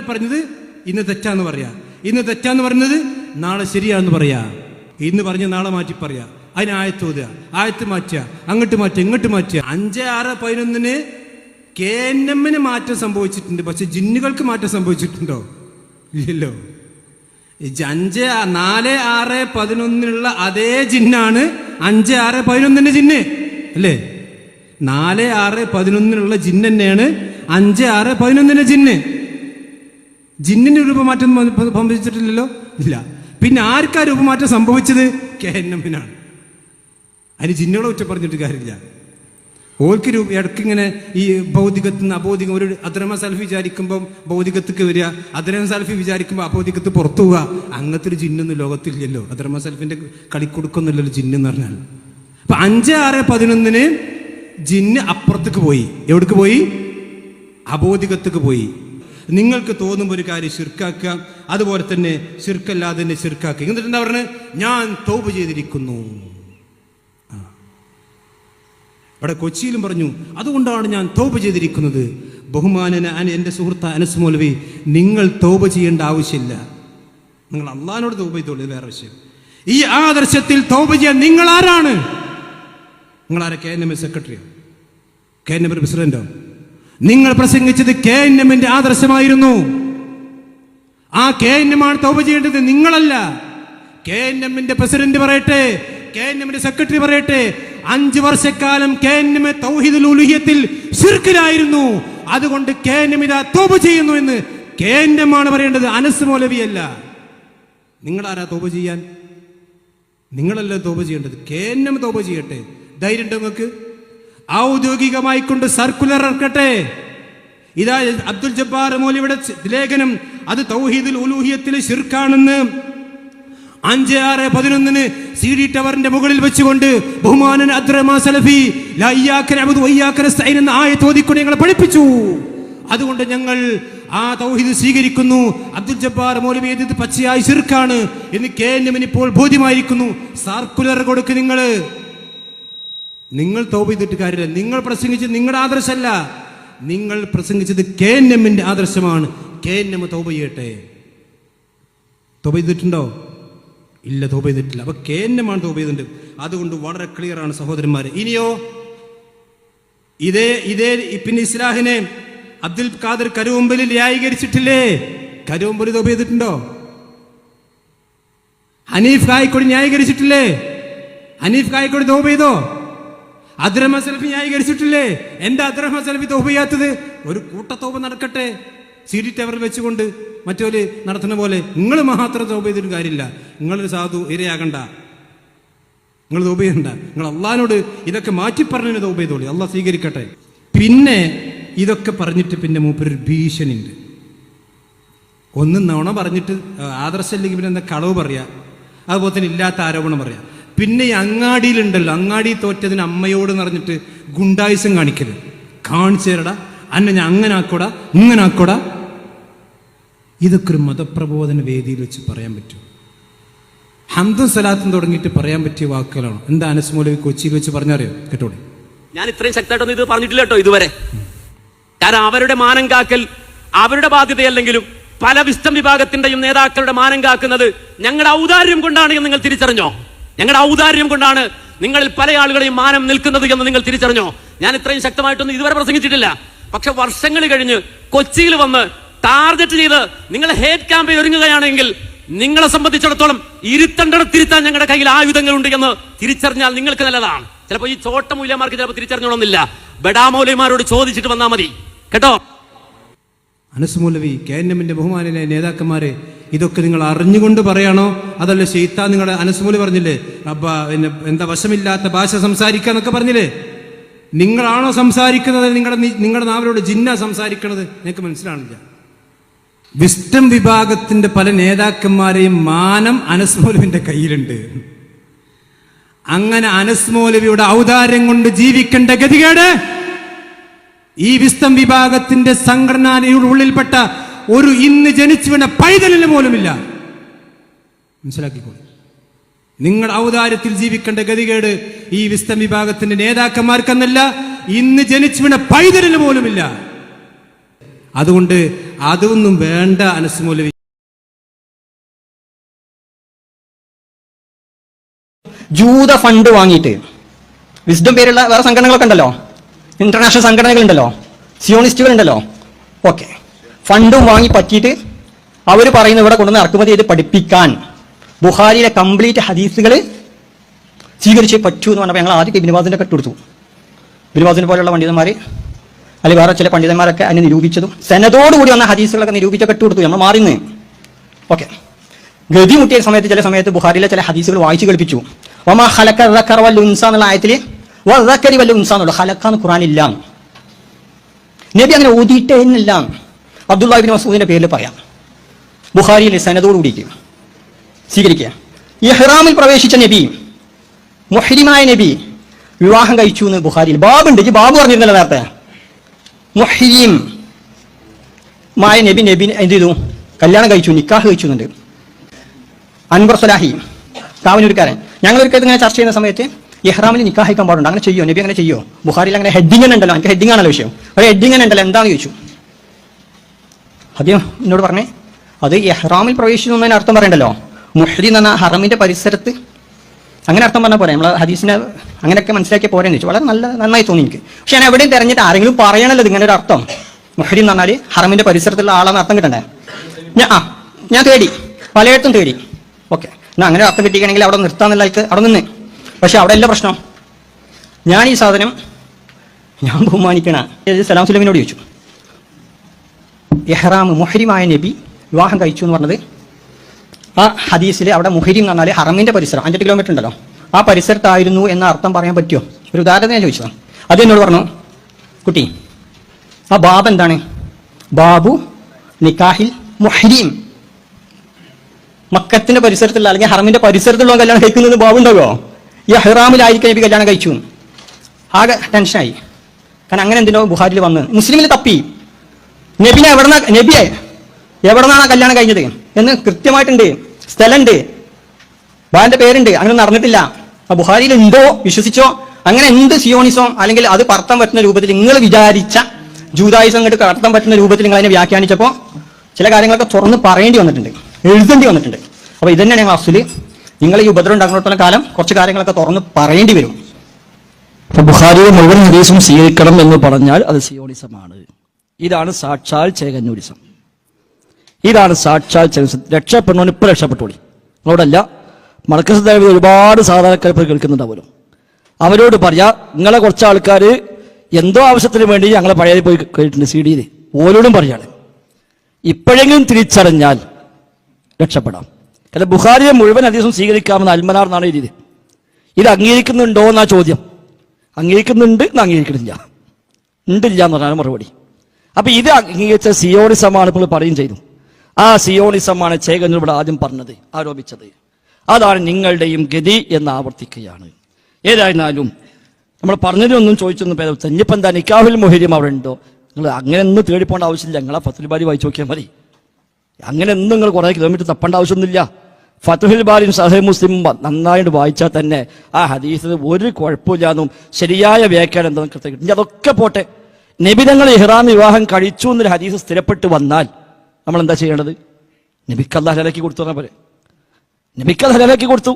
പറഞ്ഞത് ഇന്ന് തെറ്റാന്ന് പറയാ. ഇന്ന് തെറ്റാന്ന് പറഞ്ഞത് നാളെ ശരിയാന്ന് പറയാ. ഇന്ന് പറഞ്ഞ് നാളെ മാറ്റി പറയാ. അതിന് ആയത്ത് ഓതുക. ആയത്ത് മാറ്റുക. അങ്ങോട്ട് മാറ്റുക ഇങ്ങോട്ട് മാറ്റുക. അഞ്ച് ആറ് പതിനൊന്നിന് കെ എൻ എമ്മിന് മാറ്റം സംഭവിച്ചിട്ടുണ്ട്. പക്ഷെ ജിന്നുകൾക്ക് മാറ്റം സംഭവിച്ചിട്ടുണ്ടോ? ഇല്ലല്ലോ. അഞ്ച് നാല് ആറ് പതിനൊന്നിനുള്ള അതേ ജിന്നാണ് അഞ്ച് ആറ് പതിനൊന്നിന്റെ ജിന്ന്. അല്ലേ? നാല് ആറ് പതിനൊന്നിനുള്ള ജിന്ന് തന്നെയാണ് അഞ്ച് ആറ് പതിനൊന്നിന്റെ ജിന്ന്. ജിന്നിന് രൂപമാറ്റം സംഭവിച്ചിട്ടില്ലല്ലോ ഇല്ല. പിന്നെ ആർക്കാ രൂപമാറ്റം സംഭവിച്ചത്? കെ എൻ എമ്മിനാണ്. അതിന് ജിന്നുകളെ ഒറ്റ പറഞ്ഞിട്ട് കാര്യമില്ല. ഓർക്ക് രൂപ ഇടയ്ക്ക് ഇങ്ങനെ ഈ ഭൗതികത്തിൽ നിന്ന് അബോധികം ഒരു അദ്രമ സെൽഫി വിചാരിക്കുമ്പം ഭൗതികത്തേക്ക് വരിക അദ്രമ സെൽഫി വിചാരിക്കുമ്പോൾ അബോധികത്ത് പുറത്തു പോവുക അങ്ങനത്തെ ഒരു ജിന്നൊന്നും ലോകത്തില്ലല്ലോ അദ്രമ സെൽഫിന്റെ കളിക്കൊടുക്കൊന്നുമില്ലല്ലോ ജിന്ന് ജിന്നെന്ന് പറഞ്ഞാൽ. അപ്പൊ അഞ്ച് ആറ് പതിനൊന്നിന് ജിന്ന് അപ്പുറത്തേക്ക് പോയി. എവിടേക്ക് പോയി? അബോധികത്തേക്ക് പോയി. നിങ്ങൾക്ക് തോന്നുമ്പോൾ ഒരു കാര്യം ശിർക്കാക്കുക അതുപോലെ തന്നെ ശിർക്കല്ലാതെ തന്നെ ശിർക്കാക്കുക. എന്നിട്ട് എന്താ പറഞ്ഞത് ഞാൻ തോപ് ചെയ്തിരിക്കുന്നു. ഇവിടെ കൊച്ചിയിലും പറഞ്ഞു അതുകൊണ്ടാണ് ഞാൻ തോപ് ചെയ്തിരിക്കുന്നത്. ബഹുമാനന എന്റെ സുഹൃത്ത് അനസ് നിങ്ങൾ തോപ ചെയ്യേണ്ട ആവശ്യമില്ല. നിങ്ങൾ അള്ളഹാനോട് തോപ ചെയ്തോളൂ വേറെ വിഷയം. ഈ ആദർശത്തിൽ തോപ ചെയ്യാൻ നിങ്ങൾ ആരാണ്? നിങ്ങൾ ആരാ? കെ എൻ എം സെക്രട്ടറിയോ? കെ എൻ എം പ്രസിഡന്റോ? നിങ്ങൾ പ്രസംഗിച്ചത് കെ എൻ എമ്മിന്റെ ആദർശമായിരുന്നു. ആ കെ എൻ എം ആണ് തൗപ ചെയ്യേണ്ടത് നിങ്ങളല്ല. കെ എൻ എമ്മിന്റെ പ്രസിഡന്റ് പറയട്ടെ കെ എൻ എമ്മിന്റെ സെക്രട്ടറി പറയട്ടെ അഞ്ചു വർഷക്കാലം കെ എൻ എം തൗഹീദുൽ ഉലുഹിയത്തിൽ ശിർക്കിലായിരുന്നു. അതുകൊണ്ട് കെ എൻ എം ഇതാ തോപ ചെയ്യുന്നു എന്ന് കെ എൻ എം ആണ് പറയേണ്ടത് അനസ് മൗലവിയല്ല. നിങ്ങളാരാ തോപ ചെയ്യാൻ? നിങ്ങളല്ല തോപ ചെയ്യേണ്ടത്? കെ എൻ എം തോപ ചെയ്യട്ടെ. ധൈര്യം നിങ്ങൾക്ക്? ഔദ്യോഗികമായി കൊണ്ട് സർക്കുലർ ഇറക്കട്ടെ. ഇതാ അബ്ദുൽ ജബ്ബാർ മൗലിയുടെ ലേഖനം. അത് തൗഹീദിൽ ഉലൂഹിയത്തിൽ ശിർക്കാണെന്ന് അഞ്ച് ആറ് പതിനൊന്നിന് സി ഡി ടവറിന്റെ മുകളിൽ വെച്ചുകൊണ്ട് ബഹുമാനൻ സലഫി എന്ന ആയത്ത് ഓതിക്കൊണ്ട് ഞങ്ങളെ പഠിപ്പിച്ചു. അതുകൊണ്ട് ഞങ്ങൾ ആ തൗഹീദ് സ്വീകരിക്കുന്നു. അബ്ദുൽ ജബ്ബാർ മൗലവി ഇത് പച്ചയായി ശിർക്കാണ് എന്ന് കെ എൻ എമ്മിന് ഇപ്പോൾ ബോധ്യമായിരിക്കുന്നു. സർക്കുലർ കൊടുക്ക് നിങ്ങൾ നിങ്ങൾ തോപ ചെയ്തിട്ട് കാര്യമില്ല. നിങ്ങൾ പ്രസംഗിച്ചത് നിങ്ങളുടെ ആദർശമല്ല. നിങ്ങൾ പ്രസംഗിച്ചത് കെ എൻ എമ്മിന്റെ ആദർശമാണ്. കെ എൻ എം തോപ ചെയ്യട്ടെ. തോപ ചെയ്തിട്ടുണ്ടോ? ഇല്ല തോപ ചെയ്തിട്ടില്ല. അപ്പൊ കെ എൻ എം ആണ് തോപ ചെയ്തിട്ടുണ്ട് അതുകൊണ്ട് വളരെ ക്ലിയർ ആണ് സഹോദരന്മാരെ. ഇനിയോ? ഇതേ ഇതേ പിന്നെ ഇസ്ലാഹിനെ അബ്ദുൽ ഖാദർ കരുവമ്പലിൽ ന്യായീകരിച്ചിട്ടില്ലേ? കരുവമ്പലി തോപ ചെയ്തിട്ടുണ്ടോ? ഹനീഫ് കായിക്കോട് ന്യായീകരിച്ചിട്ടില്ലേ? ഹനീഫ് കായിക്കോട് തോപ ചെയ്തോ? അദ്രഹ്മ സലഫി ന്യായീകരിച്ചിട്ടില്ലേ? എന്താ അദ്രഹ്മ സലഫി തോപ് ചെയ്യാത്തത് ഒരു കൂട്ടത്തോപ് നടക്കട്ടെ. സി ഡി ടവറിൽ വെച്ചുകൊണ്ട് മറ്റൊരു നടത്തുന്ന പോലെ നിങ്ങൾ മാത്രം തോപ് ചെയ്തിട്ട് കാര്യമില്ല. നിങ്ങളൊരു സാധു ഇരയാകണ്ട. നിങ്ങൾ തോപ് ചെയ്യണ്ട. നിങ്ങൾ അള്ളഹാനോട് ഇതൊക്കെ മാറ്റി പറഞ്ഞു തോപ് ചെയ്തോളി. അള്ളാഹ് സ്വീകരിക്കട്ടെ. പിന്നെ ഇതൊക്കെ പറഞ്ഞിട്ട് പിന്നെ മൂപ്പരൊരു ഭീഷണിയുണ്ട്. ഒന്ന് നോണ പറഞ്ഞിട്ട് ആദർശം അല്ലെങ്കിൽ പിന്നെ എന്താ കളവ് പറയാ? അതുപോലെ തന്നെ ഇല്ലാത്ത ആരോപണം പറയാ. പിന്നെ ഈ അങ്ങാടിയിലുണ്ടല്ലോ. അങ്ങാടി തോറ്റതിന് അമ്മയോട് നിറഞ്ഞിട്ട് ഗുണ്ടായുസം കാണിക്കരുത് കാണിച്ചു തരടാ അന്നെ ഞാൻ അങ്ങനെ ആക്കോടാ ഇങ്ങനെ ആക്കോടാ ഇതൊക്കെ ഒരു മതപ്രബോധന വേദിയിൽ വെച്ച് പറയാൻ പറ്റും ഹംദും സലാത്തും തുടങ്ങിയിട്ട് പറയാൻ പറ്റിയ വാക്കുകളാണ്? എന്താ അനസ് മൗലവി കൊച്ചിയിൽ വെച്ച് പറഞ്ഞറിയോ? കേട്ടോളെ ഞാൻ ഇത്രയും ശക്തമായിട്ടൊന്നും ഇത് പറഞ്ഞിട്ടില്ല കേട്ടോ ഇതുവരെ. കാരണം അവരുടെ മാനം കാക്കൽ അവരുടെ ബാധ്യതയല്ലെങ്കിലും പല വിസ്തം വിഭാഗത്തിന്റെയും നേതാക്കളുടെ മാനം കാക്കുന്നത് ഞങ്ങളുടെ ഔദാര്യം കൊണ്ടാണ് നിങ്ങൾ തിരിച്ചറിഞ്ഞോ? ഞങ്ങളുടെ ഔദാര്യം കൊണ്ടാണ് നിങ്ങളിൽ പല ആളുകളെയും മാനം നിൽക്കുന്നത് എന്ന് നിങ്ങൾ തിരിച്ചറിഞ്ഞോ? ഞാൻ ഇത്രയും ശക്തമായിട്ടൊന്നും ഇതുവരെ പ്രസംഗിച്ചിട്ടില്ല. പക്ഷെ വർഷങ്ങൾ കഴിഞ്ഞ് കൊച്ചിയിൽ വന്ന് ടാർഗറ്റ് ചെയ്ത് നിങ്ങൾ ഹേറ്റ് ക്യാമ്പിൽ ഒരുങ്ങുകയാണെങ്കിൽ നിങ്ങളെ സംബന്ധിച്ചിടത്തോളം ഇരുത്തണ്ടട തിരുത്താൻ ഞങ്ങളുടെ കയ്യിൽ ആയുധങ്ങളുണ്ട് എന്ന് തിരിച്ചറിഞ്ഞാൽ നിങ്ങൾക്ക് നല്ലതാണ്. ചിലപ്പോൾ ഈ ചോട്ട മൂല്യമാർക്ക് ചിലപ്പോൾ തിരിച്ചറിഞ്ഞോണമെന്നില്ല ബഡാമൗലിമാരോട് ചോദിച്ചിട്ട് വന്നാൽ മതി. കേട്ടോ? അനസ് മൗലവി കെ എൻ എമ്മിന്റെ ബഹുമാനിലെ നേതാക്കന്മാരെ ഇതൊക്കെ നിങ്ങൾ അറിഞ്ഞുകൊണ്ട് പറയണോ? അതല്ല ഷെയ്ത്താ നിങ്ങളുടെ അനസ്മൂലി പറഞ്ഞില്ലേ? അബ്ബ പിന്നെ എന്താ വശമില്ലാത്ത ഭാഷ സംസാരിക്കുക എന്നൊക്കെ പറഞ്ഞില്ലേ? നിങ്ങളാണോ സംസാരിക്കുന്നത്? നിങ്ങളുടെ നിങ്ങളുടെ നാവിലോട് ജിന്ന സംസാരിക്കണത്? നിങ്ങൾക്ക് മനസ്സിലാണില്ല വിസ്റ്റം വിഭാഗത്തിന്റെ പല നേതാക്കന്മാരെയും മാനം അനസ്മോലുവിന്റെ കയ്യിലുണ്ട്. അങ്ങനെ അനസ്മോലവിയുടെ ഔദാര്യം കൊണ്ട് ജീവിക്കേണ്ട ഗതികേട് ഈ വിസ്തം വിഭാഗത്തിന്റെ സംഘടനയുടെ ഉള്ളിൽപ്പെട്ട ഒരു ഇന്ന് ജനിച്ചു വീണ പൈതലിന് പോലുമില്ല. മനസ്സിലാക്കിക്കോളൂ. നിങ്ങൾ ഔദാര്യത്തിൽ ജീവിക്കേണ്ട ഗതികേട് ഈ വിസ്തം വിഭാഗത്തിന്റെ നേതാക്കന്മാർക്കെന്നല്ല ഇന്ന് ജനിച്ചു വീണ പൈതലിന് പോലുമില്ല. അതുകൊണ്ട് അതൊന്നും വേണ്ട അനസ്മൂല ജൂത ഫണ്ട് വാങ്ങിയിട്ട് വിസ്ഡം പേരുള്ള വേറെ സംഘടനകളൊക്കെ ഉണ്ടല്ലോ? ഇന്റർനാഷണൽ സംഘടനകളുണ്ടല്ലോ? സിയോണിസ്റ്റുകൾ ഉണ്ടല്ലോ ഓക്കെ. ഫണ്ടും വാങ്ങി പറ്റിയിട്ട് അവർ പറയുന്ന ഇവിടെ കൊണ്ടുവന്ന് ഇറക്കുമതി ചെയ്ത് പഠിപ്പിക്കാൻ. ബുഹാരിയിലെ കംപ്ലീറ്റ് ഹദീസുകൾ സ്വീകരിച്ചേ പറ്റൂ എന്ന് പറഞ്ഞപ്പോൾ ഞങ്ങൾ ആദ്യം ബിനുവാസിന്റെ കെട്ടെടുത്തു ബിനുവാസിനെ പോലെയുള്ള പണ്ഡിതന്മാർ അല്ലെങ്കിൽ വേറെ ചില പണ്ഡിതന്മാരൊക്കെ അതിനെ നിരൂപിച്ചതും സെനതോടുകൂടി വന്ന ഹദീസുകളൊക്കെ നിരൂപിച്ച കെട്ടുകൊടുത്തു കൊടുത്തു. നമ്മൾ മാറിന്ന് ഓക്കെ. ഗതി മുട്ടിയ സമയത്ത് ചില സമയത്ത് ബുഹാരിയിലെ ചില ഹദീസുകൾ വായിച്ചു കേൾപ്പിച്ചു. ഒമാ ഹലക്ക റക്കർ വല്ല ഉൻസ എന്നുള്ള ആയത്തിൽ വല്ല ഉൻസ എന്നുള്ള ഹലക്കാന്ന് ഖുറാനില്ല നബി അങ്ങനെ ഓതിയിട്ടേ അബ്ദുല്ലാഹിബിൻ മസൂദിന്റെ പേരിൽ പറയാം. ബുഹാരിയിലെ സനതോടുകൂടിയിട്ട് സ്വീകരിക്കുക. ഇഹ്റാമിൽ പ്രവേശിച്ച നബി മൊഹരിമായ നബി വിവാഹം കഴിച്ചു എന്ന് ബുഹാരിയിൽ ബാബുണ്ട്. ഈ ബാബു പറഞ്ഞിരുന്നല്ലോ നേരത്തെ. മുഹരീം മായ നബി നബി എന്ത് ചെയ്തു? കല്യാണം കഴിച്ചു നിക്കാഹ് കഴിച്ചു എന്നുണ്ട് അൻവർ സലാഹി കാവനൂർക്കാരൻ ഞങ്ങൾ ഒരിക്കൽ ഇങ്ങനെ ചർച്ച ചെയ്യുന്ന സമയത്ത് ഇഹ്റാമിൽ നിക്കാഹിക്കാൻ പാടുണ്ട്. അങ്ങനെ ചെയ്യോ? നബി അങ്ങനെ ചെയ്യോ? ബുഹാരിൽ അങ്ങനെ ഹെഡിങ് ഉണ്ടല്ലോ. എനിക്ക് ഹെഡിങ് ആണല്ലോ വിഷയം. ഒരു ഹെഡിങ് ഉണ്ടല്ലോ. എന്താണെന്ന് ചോദിച്ചു? അദ്ദേഹം എന്നോട് പറഞ്ഞേ അത് എഹ്റാമിൽ പ്രവേശിച്ചു എന്നതിന് അർത്ഥം പറയണ്ടല്ലോ. മുഹ്രി എന്ന ഹറമിന്റെ പരിസരത്ത്. അങ്ങനെ അർത്ഥം പറഞ്ഞാൽ പോരെ നമ്മൾ ഹദീസിനെ അങ്ങനെയൊക്കെ മനസ്സിലാക്കിയ പോരെ ചോദിച്ചു. വളരെ നല്ല നന്നായി തോന്നി എനിക്ക്. പക്ഷെ ഞാൻ എവിടെയും തെരഞ്ഞിട്ട് ആരെങ്കിലും പറയണല്ലോ ഇങ്ങനെ ഒരു അർത്ഥം. മുഹരി എന്ന് പറഞ്ഞാൽ ഹറമിന്റെ പരിസരത്തുള്ള ആളാന്ന് അർത്ഥം കിട്ടണ്ടേ? ഞാൻ ആ ഞാൻ തേടി. പലയിടത്തും തേടി. ഓക്കെ. എന്നാൽ അങ്ങനെ അർത്ഥം കിട്ടിക്കണമെങ്കിൽ അവിടെ നിർത്താന്നുള്ള ആൾക്ക് അവിടെ നിന്ന്. പക്ഷെ അവിടെ അല്ല പ്രശ്നം. ഞാൻ ഈ സാധനം ഞാൻ ബഹുമാനിക്കണ. സലാം സുലമിനോട് ചോദിച്ചു. എഹ്റാം മുഹരിമായ നബി വിവാഹം കഴിച്ചു എന്ന് പറഞ്ഞത്. ആ ഹദീസിൽ അവിടെ മുഹരിം എന്ന് പറഞ്ഞാൽ ഹറമിന്റെ പരിസരം അഞ്ചെട്ട് കിലോമീറ്റർ ഉണ്ടല്ലോ. ആ പരിസരത്തായിരുന്നു എന്ന അർത്ഥം പറയാൻ പറ്റുമോ? ഒരു ഉദാഹരണം ഞാൻ ചോദിച്ചതാണ് അത് എന്നോട് പറഞ്ഞു കുട്ടി ആ ബാബ് എന്താണ്? ബാബു നിക്കാഹിൽ മുഹരീം. മക്കത്തിന്റെ പരിസരത്തുള്ള അല്ലെങ്കിൽ ഹറമിന്റെ പരിസരത്തുള്ള കല്യാണം കഴിക്കുന്നത് ബാബുണ്ടാവോ ഈ ഹെറാമിലായിരിക്കും നബി കല്യാണം കഴിച്ചു. ആകെ ടെൻഷനായി കാരണം അങ്ങനെ എന്തിനോ ബുഹാരിൽ വന്ന്. മുസ്ലിമിൽ തപ്പി. നബിനെ എവിടെന്നാ നബിയെ എവിടെന്നാണ് ആ കല്യാണം കഴിഞ്ഞത്? എന്ന് കൃത്യമായിട്ടുണ്ട്. സ്ഥലമുണ്ട് ബാലിന്റെ പേരുണ്ട്. അങ്ങനെ നടന്നിട്ടില്ല ആ ബുഹാരിയിൽ ഉണ്ടോ? വിശ്വസിച്ചോ? അങ്ങനെ എന്ത് സിയോണിസം? അല്ലെങ്കിൽ അത് പറത്താൻ പറ്റുന്ന രൂപത്തിൽ നിങ്ങൾ വിചാരിച്ച ജൂതായുസം അങ്ങോട്ട് കടത്താൻ പറ്റുന്ന രൂപത്തിൽ നിങ്ങൾ അതിനെ വ്യാഖ്യാനിച്ചപ്പോൾ ചില കാര്യങ്ങളൊക്കെ തുറന്ന് പറയേണ്ടി വന്നിട്ടുണ്ട്. എഴുതേണ്ടി വന്നിട്ടുണ്ട്. അപ്പൊ ഇതന്നെ ഞങ്ങൾ അസുൽ. നിങ്ങൾ ഈ ഉപദ്രവം ഉണ്ടാകുന്നിടത്തോളം കാലം കുറച്ച് കാര്യങ്ങളൊക്കെ തുറന്ന് പറയേണ്ടി വരും. ബുഹാരിയെ മുഴുവൻ ഹദീസും സ്വീകരിക്കണം എന്ന് പറഞ്ഞാൽ അത് സിയോണിസമാണ്. ഇതാണ് സാക്ഷാൽ ചേകന്നൂരിസം ഇതാണ് സാക്ഷാൽ ചേകനിസം രക്ഷപ്പെടണമെന്ന് ഇപ്പൊ രക്ഷപ്പെട്ടോളി. അവിടല്ല മർക്കസ് ദേവി ഒരുപാട് സാധാരണക്കാർ ഇപ്പോൾ കേൾക്കുന്നുണ്ടാവുമല്ലോ. അവരോട് പറയാ നിങ്ങളെ കുറച്ച് ആൾക്കാർ എന്തോ ആവശ്യത്തിന് വേണ്ടി ഞങ്ങളെ പഴയ പോയി കേട്ടിട്ടുണ്ട് സി ഡിയിൽ ഓരോടും പറയാണ്. ഇപ്പോഴെങ്കിലും തിരിച്ചറിഞ്ഞാൽ രക്ഷപ്പെടാം. കാരണം ബുഹാരിയെ മുഴുവൻ അധികം സ്വീകരിക്കാമെന്ന് അൽമനാർ എന്നാണ് എഴുതിയത്. ഇത് അംഗീകരിക്കുന്നുണ്ടോ എന്നാ ചോദ്യം. അംഗീകരിക്കുന്നുണ്ട് എന്ന് അംഗീകരിക്കുന്നില്ല. ഉണ്ടില്ല എന്ന് പറഞ്ഞാണ് മറുപടി. അപ്പൊ ഇത് അംഗീകരിച്ച സിയോണിസമാണ് ഇപ്പോൾ പറയുകയും ചെയ്തു. ആ സിയോണിസമാണ് ചേകന്നൂർ ഇവിടെ ആദ്യം പറഞ്ഞത് ആരോപിച്ചത്. അതാണ് നിങ്ങളുടെയും ഗതി എന്ന് ആവർത്തിക്കുകയാണ്. ഏതായിരുന്നാലും നമ്മൾ പറഞ്ഞതിനൊന്നും ചോദിച്ചൊന്നും പേര് ഇനിയിപ്പോൾ എന്താ നിക്കാഹുൽ മൊഹിരിം അവിടെ ഉണ്ടോ? നിങ്ങൾ അങ്ങനെ ഒന്നും തേടിപ്പോണ്ട ആവശ്യമില്ല. നിങ്ങളെ ഫത്തുൽ ബാരി വായിച്ചു നോക്കിയാൽ മതി. അങ്ങനെ ഒന്നും നിങ്ങൾ കുറേ കിലോമീറ്റർ തപ്പേണ്ട ആവശ്യമൊന്നുമില്ല. ഫത്തുഹിൽ ബാലിയും സഹേ മുസ്ലിം നന്നായിട്ട് വായിച്ചാൽ തന്നെ ആ ഹദീസിന് ഒരു കുഴപ്പമില്ലാന്നും ശരിയായ വ്യാഖ്യാനം എന്താ കൃത്യം അതൊക്കെ പോട്ടെ. നബിതങ്ങൾ ഇഹ്റാം വിവാഹം കഴിച്ചു എന്നൊരു ഹദീസ് സ്ഥിരപ്പെട്ട് വന്നാൽ നമ്മൾ എന്താ ചെയ്യേണ്ടത്? നബിക്ക് അല്ലാഹ് ഹലാക്കി കൊടുത്തു പറഞ്ഞ പോലെ നബിക്ക് അത് ഹലാക്കി കൊടുത്തു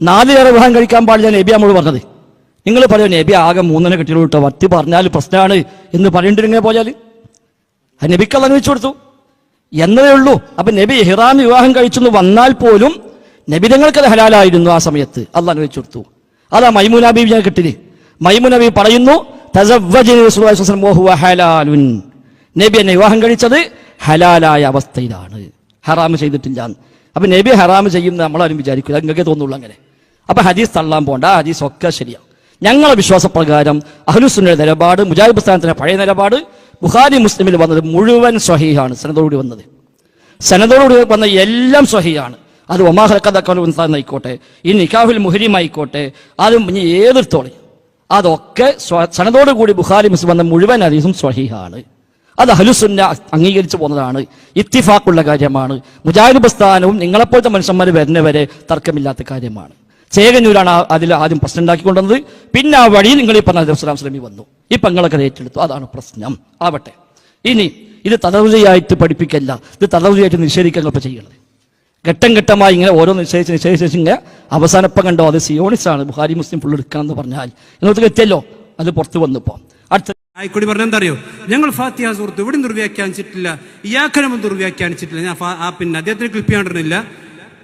നാലുപേരെ വിവാഹം കഴിക്കാൻ പാടില്ല നബി നമ്മൾ പറഞ്ഞത്. നിങ്ങൾ പറയോ നബി ആകെ മൂന്നിനെ കെട്ടിയുള്ളൂ കേട്ടോ. വത്തി പറഞ്ഞാൽ പ്രശ്നമാണ് എന്ന് പറയേണ്ടിരുന്നെ പോയാൽ അത് നബിക്ക് അത് അനുവദിച്ചു കൊടുത്തു. എന്നതേ ഉള്ളൂ. അപ്പൊ നബി ഇഹ്റാം വിവാഹം കഴിച്ചെന്ന് വന്നാൽ പോലും നബിതങ്ങൾക്ക് അത് ഹലാലായിരുന്നു ആ സമയത്ത്. അള്ളാഹ് അനുവദിച്ചു കൊടുത്തു. അതാ മൈമൂന ബീബി ഞാൻ കിട്ടിന്. മൈമുനബി പറയുന്നു നബി എന്നെ വിവാഹം കഴിച്ചത് ഹലാലായ അവസ്ഥയിലാണ്. ഹറാമ് ചെയ്തിട്ടില്ല. അപ്പൊ നബി ഹറാമ് ചെയ്യുന്ന നമ്മളാരും വിചാരിക്കില്ല നിങ്ങൾക്ക് തോന്നുള്ളൂ അങ്ങനെ. അപ്പൊ ഹദീസ് തള്ളാൻ പോണ്ട. ഹദീസ് ഒക്കെ ശരിയാണ് ഞങ്ങളുടെ വിശ്വാസപ്രകാരം അഹ്ലുസുന്നയുടെ നിലപാട് മുജാഹിബ് സ്ഥാനത്തിന്റെ പഴയ നിലപാട് ബുഖാരി മുസ്ലിമിൽ വന്നത് മുഴുവൻ സ്വഹീഹാണ് സനതോടുകൂടി വന്നത്. സനതോടുകൂടി വന്ന എല്ലാം സ്വഹീഹാണ്. അത് ഒമാഹലക്കതായിക്കോട്ടെ ഈ നിക്കാഹുൽ മുഹരിമായിക്കോട്ടെ അതും ഇനി ഏതെടുത്തോളി അതൊക്കെ സനതോടുകൂടി ബുഖാരി മുസ്ലിം വന്ന മുഴുവൻ ഹദീസും സ്വഹീഹാണ്. അത് ഹലുസുന്ന അംഗീകരിച്ചു പോകുന്നതാണ്. ഇത്തിഫാക്കുള്ള കാര്യമാണ്. മുജാഹിദ് പ്രസ്ഥാനവും നിങ്ങളെപ്പോലത്തെ മനുഷ്യന്മാർ വരുന്നവരെ തർക്കമില്ലാത്ത കാര്യമാണ്. ചേകന്നൂരാണ് അതിൽ ആദ്യം പ്രശ്നം ഉണ്ടാക്കിക്കൊണ്ടുവന്നത് പിന്നെ ആ വഴി നിങ്ങൾ ഈ പറഞ്ഞ അലൈഹി സ്ലമി വന്നു. ഈ നിങ്ങളൊക്കെ അത് ഏറ്റെടുത്തു. അതാണ് പ്രശ്നം. ആവട്ടെ. ഇനി ഇത് തലവുകയായിട്ട് പഠിപ്പിക്കല്ല. ഇത് തലവുകയായിട്ട് നിഷേധിക്കുക ചെയ്യണം ഘട്ടം ഘട്ടമായി ഇങ്ങനെ ഓരോ നിശ്ചയിച്ച് നിശ്ചയിച്ച് ഇങ്ങനെ അവസാനപ്പം കണ്ടോ അത് സിയോണിസാണ് ബുഹാരി മുസ്ലിം ഫുൾ എടുക്കണം എന്ന് പറഞ്ഞാൽ. ഇന്നത്തെ എത്തിയല്ലോ അത് പുറത്ത് വന്നപ്പോ അടുത്ത ആയിക്കോടി പറഞ്ഞെന്താ അറിയോ ഞങ്ങൾ ഫാത്തിഹ സുഹൃത്ത് ഇവിടെ ദുർവ്യാഖ്യാനിച്ചിട്ടില്ല ഇയാക്കനമും ദുർവ്യാഖ്യാനിച്ചിട്ടില്ല. ഞാൻ ആ പിന്നെ അദ്ദേഹത്തിന് ക്ലിപ്പ് ചെയ്യാണ്ടിരുന്നില്ല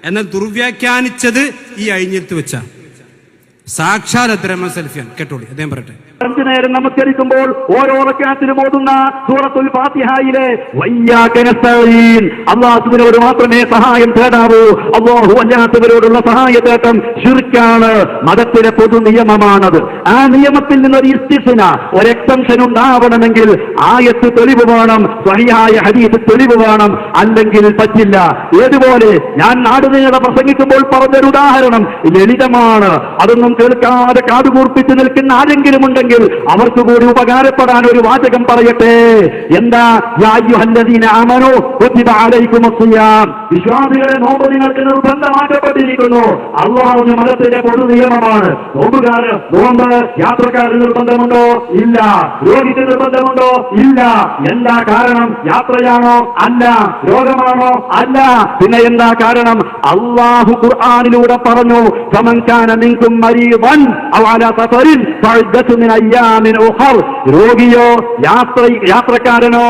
എന്നാൽ ദുർവ്യാഖ്യാനിച്ചത് ഈ അഴിഞ്ഞെടുത്ത് വെച്ചാ. സാക്ഷാൽ അബ്ദുറഹ്മാൻ സെൽഫിയാണ് കേട്ടോളി അദ്ദേഹം പറയട്ടെ. നേരം നമസ്കരിക്കുമ്പോൾ ഓരോ റക്കാത്തിലും ഓതുന്ന സൂറത്തുൽ ഫാത്തിഹയിലെ അള്ളാഹുവിനോട് മാത്രമേ സഹായം തേടാവൂ. അള്ളാഹു അല്ലാത്തവരോടുള്ള സഹായ തേട്ടം ശിർക്കാണ്. മതത്തിലെ പൊതു നിയമമാണത്. ആ നിയമത്തിൽ നിന്നൊരു ഇസ്റ്റിസിന ഒരു എക്സംഷൻ ഉണ്ടാവണമെങ്കിൽ ആയത്ത് തെളിവ് വേണം സ്വഹിയായ ഹദീസ് തെളിവ് വേണം. അല്ലെങ്കിൽ പറ്റില്ല. ഏതുപോലെ? ഞാൻ നാടുനീളെ പ്രസംഗിക്കുമ്പോൾ പറഞ്ഞൊരു ഉദാഹരണം ലളിതമാണ്. അതൊന്നും കേൾക്കാതെ കാതുകൂർപ്പിച്ച് നിൽക്കുന്ന ആരെങ്കിലും ഉണ്ടെങ്കിൽ അവർക്ക് കൂടി ഉപകാരപ്പെടാൻ ഒരു വാചകം പറയട്ടെ. എന്താ? ആമനൂ വിശ്വാസികളെ നോമ്പ് നിങ്ങൾക്ക് നിർബന്ധമാക്കപ്പെട്ടിരിക്കുന്നു. അള്ളാഹുവിന്റെ മതത്തിന്റെ പൊതു നിയമമാണ്. നോമ്പുകാര് നോമ്പ് യാത്രക്കാരന് നിർബന്ധമുണ്ടോ? ഇല്ല. രോഗിക്ക് നിർബന്ധമുണ്ടോ? ഇല്ല. എന്താ കാരണം? യാത്രയാണോ? അല്ല. രോഗമാണോ? അല്ല. പിന്നെ എന്താ കാരണം? അള്ളാഹു ഖുർആാനിലൂടെ പറഞ്ഞു ഫമൻകാന നിൻകും മരീദൻ ഔ രോഗിയോ യാത്ര യാത്രക്കാരനോ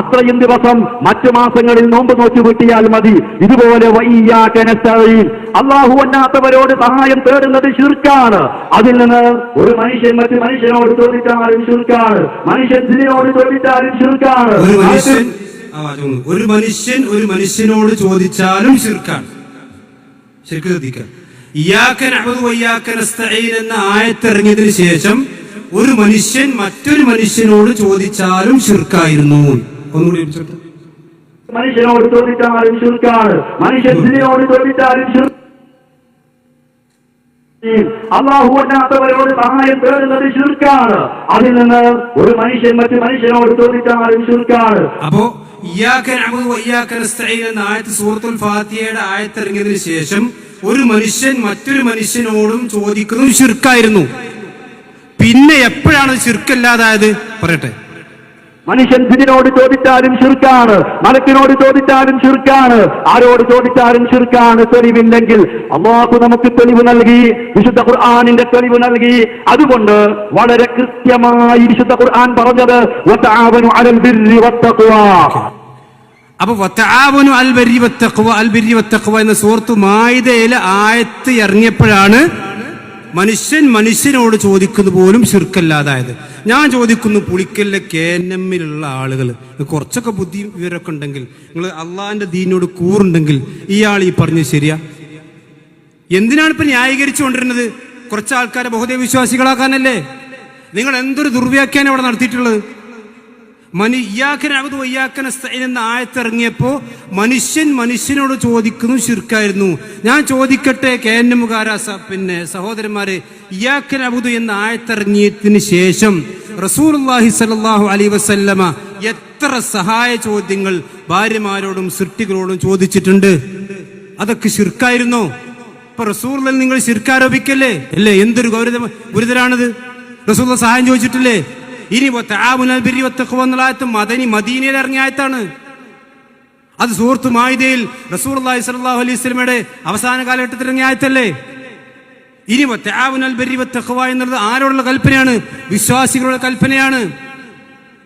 അത്രയും ദിവസം മറ്റു മാസങ്ങളിൽ നോമ്പ് നോക്കി വീട്ടിയാൽ മതി. ഇതുപോലെ അള്ളാഹു അല്ലാത്തവരോട് സഹായം തേടുന്നത് ശിർക്കാണ്. അതിൽ നിന്ന് ഒരു മനുഷ്യൻ മറ്റു മനുഷ്യനോട് ചോദിച്ചാലും ശിർക്കാണ്. മനുഷ്യൻ സ്ത്രീയോട് ചോദിച്ചാലും ശിർക്കാണ്. ഒരു മനുഷ്യൻ ഒരു മനുഷ്യനോട് ചോദിച്ചാലും ശിർക്കാണ്. ശരിക്കും ഇയാക്കൻ അഹദു വയ്യാക്കൻ എന്ന ആയത്തിറങ്ങിയതിനു ശേഷം ഒരു മനുഷ്യൻ മറ്റൊരു മനുഷ്യനോട് ചോദിച്ചാലും ശിർക്കായിരുന്നു. ഒന്നുകൂടി. മനുഷ്യനോട് ചോദിച്ചാലും ശിർക്കാണ്. മനുഷ്യനോട് ചോദിച്ചാലും അള്ളാഹു അല്ലാത്തവരോട് സഹായം തേടുന്നത് ശിർക്കാണ്. അതിൽ നിന്ന് ഒരു മനുഷ്യൻ മറ്റു മനുഷ്യനോട് ചോദിച്ചാലും ശിർക്കാണ്. അപ്പോ എന്ന ആയത്ത് സൂറത്തുൽ ഫാത്തിയയുടെ ആയത്തിറങ്ങിയതിനു ശേഷം ഒരു മനുഷ്യൻ മറ്റൊരു മനുഷ്യനോടും ചോദിക്കുന്നതും ശിർക്കായിരുന്നു. പിന്നെ എപ്പോഴാണ് ചുരുക്കല്ലാതായത്? പറയട്ടെ. മനുഷ്യൻ ജിനിനോട് ചോദിച്ചാലും ചുരുക്കാണ്. മലക്കിനോട് ചോദിച്ചാലും ചുരുക്കാണ്. ആരോട് ചോദിച്ചാലും ചുരുക്കാണ് തെളിവില്ലെങ്കിൽ അള്ളാഹു നമുക്ക് തെളിവ് നൽകി വിശുദ്ധ ഖുർആാനിന്റെ തെളിവ് നൽകി. അതുകൊണ്ട് വളരെ കൃത്യമായി വിശുദ്ധ ഖുർആൻ പറഞ്ഞത് അപ്പൊ വത്തആവനു അൽ ബർരി വത്തഖ്വ അൽ ബിർരി വത്തഖ്വ എന്ന സുഹൃത്തു മായിതയിലെ ആയത്ത് ഇറങ്ങിയപ്പോഴാണ് മനുഷ്യൻ മനുഷ്യനോട് ചോദിക്കുന്ന പോലും ശിർക്കല്ലാതായത് ഞാൻ ചോദിക്കുന്നു പുളിക്കലിലെ കെ എൻ എമ്മിലുള്ള ആളുകൾ കുറച്ചൊക്കെ ബുദ്ധി വിവരമൊക്കെ ഉണ്ടെങ്കിൽ നിങ്ങൾ അള്ളാഹിന്റെ ദീനോട് കൂറുണ്ടെങ്കിൽ ഇയാൾ ഈ പറഞ്ഞ് ശരിയാ? എന്തിനാണ് ഇപ്പൊ ന്യായീകരിച്ചുകൊണ്ടിരുന്നത്? കുറച്ച് ആൾക്കാരെ ബഹുദൈവ വിശ്വാസികളാക്കാനല്ലേ നിങ്ങൾ എന്തൊരു ദുർവ്യാഖ്യാനം അവിടെ നടത്തിയിട്ടുള്ളത്? മനു ഇയാക്കനവത് വയ്യാക്കന എന്ന ആയത്തിറങ്ങിയപ്പോ മനുഷ്യൻ മനുഷ്യനോട് ചോദിക്കുന്നു ശിർക്കായിരുന്നു. ഞാൻ ചോദിക്കട്ടെ കെ എൻ എമ്മുകാര പിന്നെ സഹോദരന്മാരെ ഇയാക്കനബുദ് എന്ന ആയത്തിറങ്ങിയതിന് ശേഷം റസൂലുള്ളാഹി സലാഹു അലൈഹി വസല്ലമ എത്ര സഹായ ചോദ്യങ്ങൾ ഭാര്യമാരോടും സൃഷ്ടികളോടും ചോദിച്ചിട്ടുണ്ട്. അതൊക്കെ ശിർക്കായിരുന്നോ? ഇപ്പൊ റസൂറിൽ നിങ്ങൾ ശിർക്കാരോപിക്കല്ലേ? അല്ലേ? എന്തൊരു ഗൗരവ ഗുരുതരാണത്? റസൂൽ സഹായം ചോദിച്ചിട്ടില്ലേ? ഇനി ബിരി വത്തഖ്വ എന്നുള്ള മദനി മദീനയിൽ ഇറങ്ങിയ ആയത്താണ്. അത് സുഹൃത്തു മായിദയിൽ റസൂർ അള്ളാഹി സ്വല്ലല്ലാഹു അലൈഹി സ്വലമയുടെ അവസാന കാലഘട്ടത്തിൽ ഇറങ്ങിയ ആയത്തല്ലേ? ഇനി താമുനൽ ബിരി ഒത്തക്കുവ എന്നുള്ളത് ആരോടുള്ള കൽപ്പനയാണ്? വിശ്വാസികളുടെ കൽപ്പനയാണ്.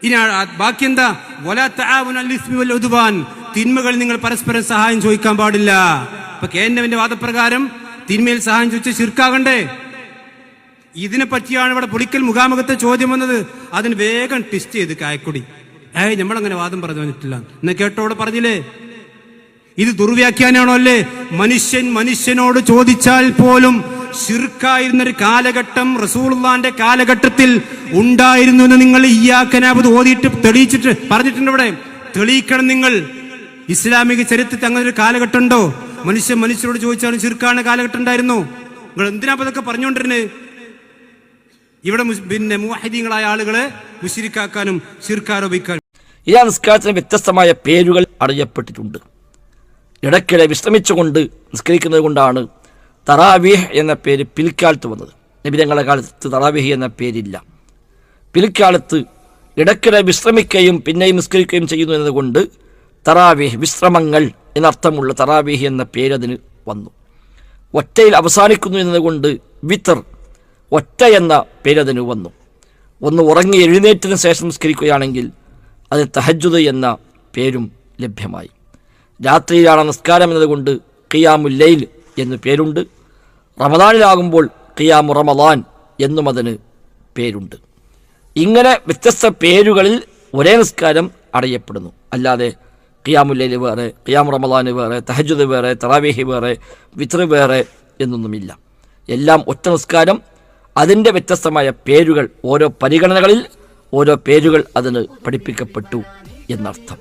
ഇനി ബാക്കി എന്താ? ഉദ്വാൻ. തിന്മകൾ നിങ്ങൾ പരസ്പരം സഹായം ചോദിക്കാൻ പാടില്ല. ഇപ്പൊ കേന്ദ്രവിന്റെ വാദപ്രകാരം തിന്മയിൽ സഹായം ചോദിച്ച ശിർക്കാകണ്ടേ? ഇതിനെ പറ്റിയാണ് ഇവിടെ പുളിക്കൽ മുഖാമുഖത്തെ ചോദ്യം വന്നത്. അതിന് വേഗം ട്വിസ്റ്റ് ചെയ്ത് കായക്കൊടി. ഏയ് നമ്മളങ്ങനെ വാദം പറഞ്ഞു വന്നിട്ടില്ല. എന്നെ കേട്ടോടെ പറഞ്ഞില്ലേ? ഇത് ദുർവ്യാഖ്യാനാണോ അല്ലേ? മനുഷ്യൻ മനുഷ്യനോട് ചോദിച്ചാൽ പോലും ശിർക്കായിരുന്ന ഒരു കാലഘട്ടം റസൂൾന്റെ കാലഘട്ടത്തിൽ ഉണ്ടായിരുന്നു എന്ന് നിങ്ങൾ ഇയാക്കനാബത് ഓതിയിട്ട് തെളിയിച്ചിട്ട് പറഞ്ഞിട്ടുണ്ട് ഇവിടെ. തെളിയിക്കണം നിങ്ങൾ. ഇസ്ലാമിക ചരിത്രത്തിൽ അങ്ങനെ ഒരു കാലഘട്ടം ഉണ്ടോ മനുഷ്യൻ മനുഷ്യരോട് ചോദിച്ചാലും ശിർക്കാണ് കാലഘട്ടം ഉണ്ടായിരുന്നു. നിങ്ങൾ എന്തിനാ അപ്പൊ പറഞ്ഞുകൊണ്ടിരുന്നത് ഇവിടെ പിന്നെ മുവാഹിദീങ്ങളായ ആളുകളെ മുഷിരിക്കാക്കാനും ശിർക്കാരോപിക്കാനും ഈ നിസ്കാരത്തിന് വ്യത്യസ്തമായ പേരുകൾ അറിയപ്പെട്ടിട്ടുണ്ട്. ഇടയ്ക്കിടെ വിശ്രമിച്ചുകൊണ്ട് നിസ്കരിക്കുന്നത് കൊണ്ടാണ് തറാവീഹ് എന്ന പേര് പിൽക്കാലത്ത് വന്നത്. നബിതങ്ങളെ കാലത്ത് തറാവീഹ് എന്ന പേരില്ല. പിൽക്കാലത്ത് ഇടയ്ക്കിടെ വിശ്രമിക്കുകയും പിന്നെയും നിസ്കരിക്കുകയും ചെയ്യുന്നു എന്നതുകൊണ്ട് തറാവീഹ് വിശ്രമങ്ങൾ എന്നർത്ഥമുള്ള തറാവീഹ് എന്ന പേര് അതിന് വന്നു. ഒറ്റയിൽ അവസാനിക്കുന്നു എന്നതുകൊണ്ട് വിത്തർ ഒറ്റ എന്ന പേരതിന് വന്നു. ഒന്ന് ഉറങ്ങി എഴുന്നേറ്റതിന് ശേഷം നിസ്കരിക്കുകയാണെങ്കിൽ അത് തഹജുദ് എന്ന പേരും ലഭ്യമായി. രാത്രിയിലാണ് നിസ്കാരം എന്നതുകൊണ്ട് ഖിയാമുല്ലൈൽ എന്ന് പേരുണ്ട്. റമദാനിലാകുമ്പോൾ ഖിയാമു റമദാൻ എന്നും അതിന് പേരുണ്ട്. ഇങ്ങനെ വ്യത്യസ്ത പേരുകളിൽ ഒരേ നിസ്കാരം അറിയപ്പെടുന്നു. അല്ലാതെ ഖിയാമുല്ലൈൽ വേറെ ഖിയാമു റമദാൻ വേറെ തഹജുദ് വേറെ തറാവേഹി വേറെ വിത്ര വേറെ എന്നൊന്നുമില്ല. എല്ലാം ഒറ്റ നിസ്കാരം അതിന്റെ വ്യത്യസ്തമായ പേരുകൾ ഓരോ പരിഗണനകളിൽ ഓരോ പേരുകൾ അതിന് പഠിപ്പിക്കപ്പെട്ടു എന്നർത്ഥം.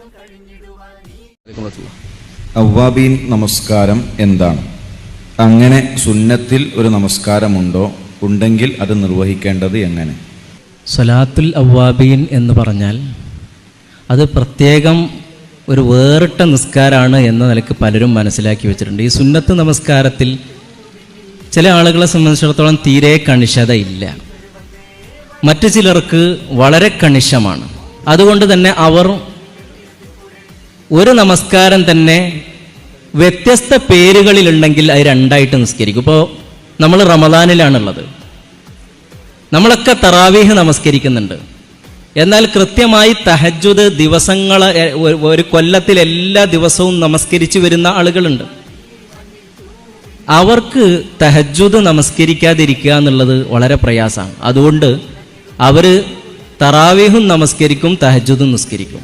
അവ്വാബീൻ നമസ്കാരം എന്താണ്? അങ്ങനെ സുന്നത്തിൽ ഒരു നമസ്കാരമുണ്ടോ? ഉണ്ടെങ്കിൽ അത് നിർവഹിക്കേണ്ടത് എങ്ങനെ? സലാത്തുൽ അവ്വാബീൻ എന്ന് പറഞ്ഞാൽ അത് പ്രത്യേകം ഒരു വേറിട്ട നിസ്കാരമാണ് എന്ന നിലയ്ക്ക് പലരും മനസ്സിലാക്കി വെച്ചിട്ടുണ്ട്. ഈ സുന്നത്ത് നമസ്കാരത്തിൽ ചില ആളുകളെ സംബന്ധിച്ചിടത്തോളം തീരെ കണിശത ഇല്ല. മറ്റു ചിലർക്ക് വളരെ കണിശമാണ്. അതുകൊണ്ട് തന്നെ അവർ ഒരു നമസ്കാരം തന്നെ വ്യത്യസ്ത പേരുകളിലുണ്ടെങ്കിൽ അത് രണ്ടായിട്ട് നിസ്കരിക്കും. ഇപ്പോൾ നമ്മൾ റമദാനിലാണുള്ളത്. നമ്മളൊക്കെ തറാവീഹ് നമസ്കരിക്കുന്നുണ്ട്. എന്നാൽ കൃത്യമായി തഹജുദ് ദിവസങ്ങൾ ഒരു കൊല്ലത്തിൽ എല്ലാ ദിവസവും നമസ്കരിച്ചു വരുന്ന ആളുകളുണ്ട്. അവർക്ക് തഹജുദ് നമസ്കരിക്കാതിരിക്കുക എന്നുള്ളത് വളരെ പ്രയാസമാണ്. അതുകൊണ്ട് അവർ തറാവീഹും നമസ്കരിക്കും തഹജുദും നിസ്കരിക്കും.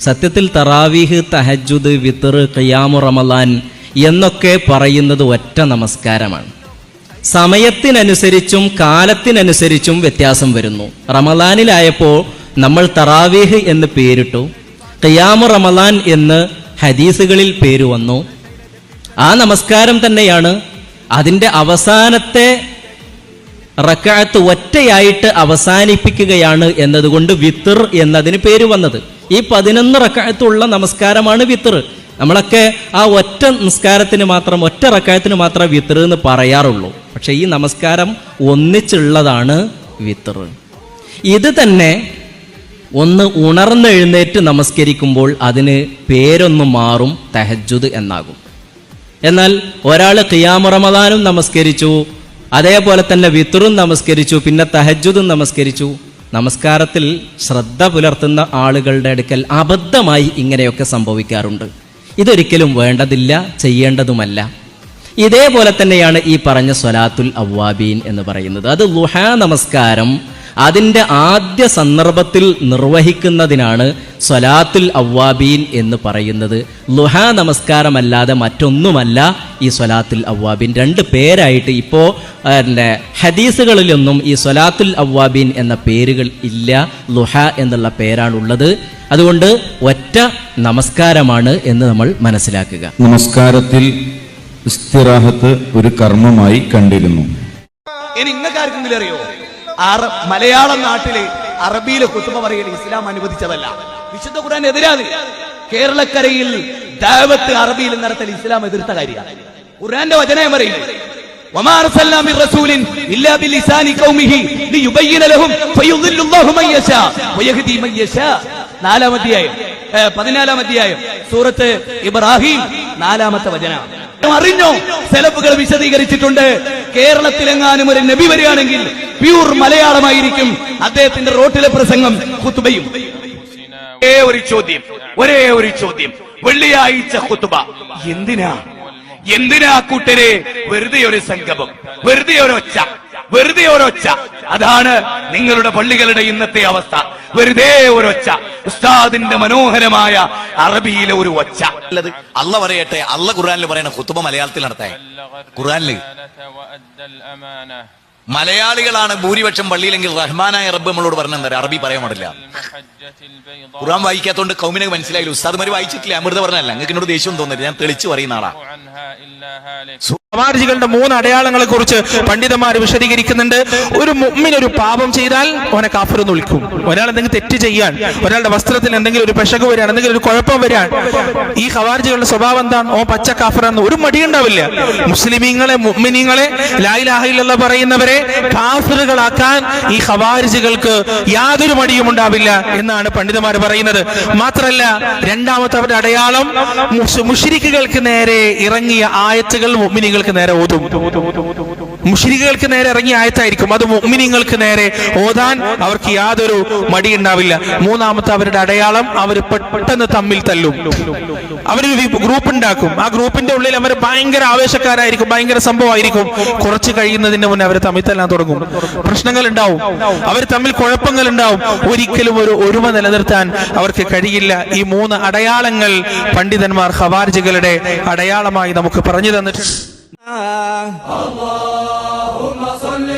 സത്യത്തിൽ തറാവീഹ് തഹജുദ് വിത്തർ ഖിയാമു റമലാൻ എന്നൊക്കെ പറയുന്നത് ഒറ്റ നമസ്കാരമാണ്. സമയത്തിനനുസരിച്ചും കാലത്തിനനുസരിച്ചും വ്യത്യാസം വരുന്നു. റമലാനിലായപ്പോൾ നമ്മൾ തറാവീഹ് എന്ന് പേരിട്ടു ഖിയാമു റമലാൻ എന്ന് ഹദീസുകളിൽ പേര് വന്നു ആ നമസ്കാരം തന്നെയാണ് അതിന്റെ അവസാനത്തെ റക്കാത്ത് ഒറ്റയായിട്ട് അവസാനിപ്പിക്കുകയാണ് എന്നതുകൊണ്ട് വിത്തർ എന്നതിന് പേര് വന്നത്. ഈ പതിനൊന്ന് റക്കാത്തുള്ള നമസ്കാരമാണ് വിത്തർ നമ്മളൊക്കെ ആ ഒറ്റ നിസ്കാരത്തിന് മാത്രം ഒറ്റ റക്കായത്തിന് മാത്രം വിത്തർ എന്ന് പറയാറുള്ളൂ. പക്ഷേ ഈ നമസ്കാരം ഒന്നിച്ചുള്ളതാണ് വിത്തർ ഇത് തന്നെ ഒന്ന് ഉണർന്നെഴുന്നേറ്റ് നമസ്കരിക്കുമ്പോൾ അതിന് പേരൊന്ന് മാറും തെഹജുദ് എന്നാകും. എന്നാൽ ഒരാൾ ഖിയാമു റമദാനും നമസ്കരിച്ചു അതേപോലെ തന്നെ വിത്തറും നമസ്കരിച്ചു പിന്നെ തഹജുദും നമസ്കരിച്ചു. നമസ്കാരത്തിൽ ശ്രദ്ധ പുലർത്തുന്ന ആളുകളുടെ അടുക്കൽ അബദ്ധമായി ഇങ്ങനെയൊക്കെ സംഭവിക്കാറുണ്ട്. ഇതൊരിക്കലും വേണ്ടതില്ല ചെയ്യേണ്ടതുമല്ല. ഇതേപോലെ തന്നെയാണ് ഈ പറഞ്ഞ സ്വലാത്തുൽ അവ്വാബീൻ എന്ന് പറയുന്നത്. അത് ലുഹാ നമസ്കാരം അതിന്റെ ആദ്യ സന്ദർഭത്തിൽ നിർവഹിക്കുന്നതിനാണ് സ്വലാത്തുൽ അവ്വാബീൻ എന്ന് പറയുന്നത്. ലുഹ നമസ്കാരമല്ലാതെ മറ്റൊന്നുമല്ല ഈ സ്വലാത്തുൽ അവ്വാബീൻ. രണ്ട് പേരായിട്ട് ഇപ്പോൾ പിന്നെ ഹദീസുകളിലൊന്നും ഈ സ്വലാത്തുൽ അവ്വാബീൻ എന്ന പേരുകൾ ഇല്ല. ലുഹ എന്നുള്ള പേരാണുള്ളത്. അതുകൊണ്ട് ഒറ്റ നമസ്കാരമാണ് എന്ന് നമ്മൾ മനസ്സിലാക്കുക. നമസ്കാരത്തിൽ ഇസ്തിറാഹത്ത് ഒരു കർമ്മമായി കണ്ടിരുന്നു. ഇനി ഇങ്ങക്കാർക്കെങ്കിലും അറിയോ? അറ മലയാളം നാട്ടില് അറബിയിലെ കുത്തുമ പറയൽ ഇസ്ലാം അനുവദിച്ചതല്ല വിശുദ്ധ ഖുർആൻ എതിരാത് കേരളക്കരയിൽ ദാവത്ത് അറബിയിൽ നടത്തൽ ഇസ്ലാം എതിർത്ത കാര്യമാണ് ഖുർആന്റെ വചനം പറയുന്നത് وما أرسلنا من رسول إلا بلسان قومه ليبين لهم فيضل الله من يشاء ويهدي من يشاء നാലാം അധ്യായം ഏ, പതിനാലാം അധ്യായം സൂറത്ത് ഇബ്രാഹിം നാലാമത്തെ വചന അറിഞ്ഞോ സെലഫുകൾ വിശദീകരിച്ചിട്ടുണ്ട് കേരളത്തിലെങ്ങാനും ഒരു നബി വരികയാണെങ്കിൽ പ്യൂർ മലയാളമായിരിക്കും അദ്ദേഹത്തിന്റെ റോട്ടിലെ പ്രസംഗം കുത്തുബയും ഒരേ ഒരു ചോദ്യം ഒരേ ഒരു ചോദ്യം. വെള്ളിയാഴ്ച കുത്തുബ എന്തിനാ? എന്തിനാ കൂട്ടരെ? വെറുതെ ഒരു സംഗമം വെറുതെ ഒരൊച്ച വെറുതെ ഒരൊച്ച അതാണ് നിങ്ങളുടെ പള്ളികളുടെ ഇന്നത്തെ അവസ്ഥ. വെറുതെ ഒരൊച്ച ഉസ്താദിന്റെ മനോഹരമായ അറബിയിലെ ഒരു ഒച്ച. അല്ലത് അല്ല പറയട്ടെ. അല്ല ഖുർആനിൽ പറയണ കുത്തുബ മലയാളത്തിൽ നടത്തേ ഖുർആനിൽ. മലയാളികളാണ് ഭൂരിപക്ഷം പള്ളിയിലെങ്കിൽ റഹ്മാനായ റബ്ബ് നമ്മളോട് പറഞ്ഞെന്താ അറബി പറയാൻ പാടില്ല. ഖുർആൻ വായിക്കാത്തോണ്ട് കൗമിനെ മനസ്സിലായില്ല? ഉസ്താദ് ഉസ്താദ്മാര് വായിച്ചിട്ടില്ല? അമൃത പറഞ്ഞല്ല നിങ്ങൾക്ക് എന്നോട് ദേഷ്യം തോന്നരുത് ഞാൻ തെളിച്ചു പറയുന്ന ആളാ. ഖവാരിജികളുടെ മൂന്ന് അടയാളങ്ങളെ കുറിച്ച് പണ്ഡിതന്മാർ വിശദീകരിക്കുന്നുണ്ട്. ഒരു മുമ്മിന് ഒരു പാപം ചെയ്താൽ അവനെ കാഫർ വിളിക്കും. ഒരാൾ എന്തെങ്കിലും തെറ്റ് ചെയ്യാൻ ഒരാളുടെ വസ്ത്രത്തിൽ എന്തെങ്കിലും ഒരു പെശക് വരികയാണ് എന്തെങ്കിലും ഒരു കുഴപ്പം വരികയാണ് ഈ ഖവാരിജികളുടെ സ്വഭാവം എന്താണ്? ഓ പച്ച കാഫറാന്ന്. ഒരു മടിയുണ്ടാവില്ല. മുസ്ലിമീങ്ങളെ മുഅ്മിനീങ്ങളെ ലായിലാഹില്ല പറയുന്നവരെ കാഫറുകളാക്കാൻ ഈ ഖവാരിജികൾക്ക് യാതൊരു മടിയും ഉണ്ടാവില്ല എന്നാണ് പണ്ഡിതന്മാർ പറയുന്നത്. മാത്രല്ല രണ്ടാമത്തെ അവരുടെ അടയാളം മുഷിരിക്കുകൾക്ക് നേരെ ഇറങ്ങിയ ആയത്തുകൾ മുഅ്മിനീങ്ങൾക്ക് നേരെ ഓതും. മുഷിരികൾക്ക് നേരെ ഇറങ്ങിയ ആയത്തായിരിക്കും. അത് മുഅ്മിനീങ്ങൾക്ക് നേരെ ഓതാൻ അവർക്ക് യാതൊരു മടിയുണ്ടാവില്ല. മൂന്നാമത്തെ അവരുടെ അടയാളം അവർ പെട്ടെന്ന് തമ്മിൽ തല്ലും. അവരൊരു ഗ്രൂപ്പ് ഉണ്ടാക്കും. ആ ഗ്രൂപ്പിന്റെ ഉള്ളിൽ അവർ ഭയങ്കര ആവേശക്കാരായിരിക്കും. ഭയങ്കര സംഭവമായിരിക്കും. കുറച്ച് കഴിയുന്നതിന് മുന്നേ അവർ തമ്മിൽ തല്ലാൻ തുടങ്ങും. പ്രശ്നങ്ങൾ ഉണ്ടാവും അവർ തമ്മിൽ കുഴപ്പങ്ങൾ ഉണ്ടാവും ഒരിക്കലും ഒരു ഒരുമ നിലനിർത്താൻ അവർക്ക് കഴിയില്ല. ഈ മൂന്ന് അടയാളങ്ങൾ പണ്ഡിതന്മാർ ഹവാർജികളുടെ അടയാളമായി നമുക്ക് പറഞ്ഞു തന്നിട്ടുണ്ട്. اللهم صل